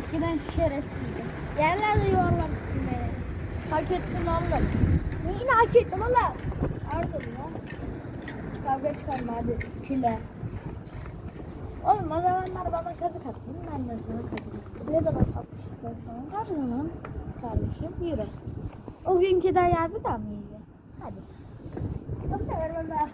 eskiden şerefsizdi. Yerlerde yuvarlamışsın beni. Hak ettin oğlum. Neyini hak ettim valla. Pardon ya. Kavga çıkarma hadi. Kile. Oğlum o zamanlar bana kazık attın. Ben de sana kazık attım. Ne zaman atmıştık sana? Her zaman kardeşim yürü. O günkü de yer bir daha mı iyi? Hadi. Bu sefer ben daha